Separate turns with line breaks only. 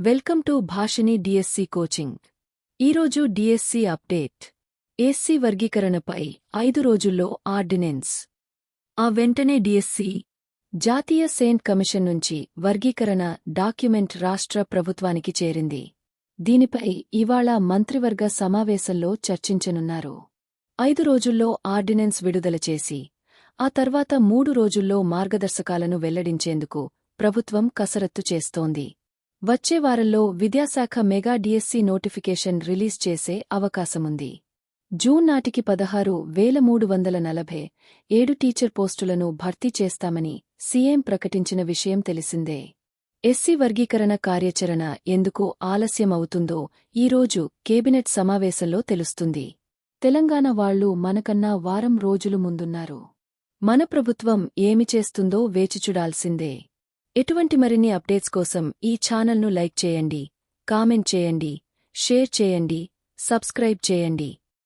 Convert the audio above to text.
Welcome to Bhashini DSC coaching. ఈరోజు DSC update. SC వర్గీకరణపై ఐదు రోజుల్లో ఆర్డినెన్స్. ఆ వెంటనే డిఎస్సి జాతీయ సెయింట్ కమిషన్ నుంచి వర్గీకరణ డాక్యుమెంట్ రాష్ట్ర ప్రభుత్వానికి చేరింది. దీనిపై ఇవాళ మంత్రివర్గ సమావేశంలో చర్చించనున్నారు. ఐదు రోజుల్లో ఆర్డినెన్స్ విడుదల చేసి ఆ తర్వాత మూడు రోజుల్లో మార్గదర్శకాలను వెల్లడించేందుకు ప్రభుత్వం కసరత్తు చేస్తోంది. వచ్చే వారంలో విద్యాశాఖ మెగా డిఎస్సి నోటిఫికేషన్ రిలీజ్ చేసే అవకాశముంది. జూన్ నాటికి పదహారు వేల మూడు వందల నలభై ఏడు టీచర్ పోస్టులను భర్తీ చేస్తామని సీఎం ప్రకటించిన విషయం తెలిసిందే. ఎస్సీ వర్గీకరణ కార్యాచరణ ఎందుకు ఆలస్యమవుతుందో ఈరోజు కేబినెట్ సమావేశంలో తెలుస్తుంది. తెలంగాణ వాళ్ళు మనకన్నా వారం రోజులు ముందున్నారు. మన ప్రభుత్వం ఏమి చేస్తుందో వేచిచూడాల్సిందే ఎటువంటి మరిన్ని అప్డేట్స్ కోసం ఈ ఛానల్ను లైక్ చేయండి కామెంట్ చేయండి షేర్ చేయండి సబ్స్క్రైబ్ చేయండి.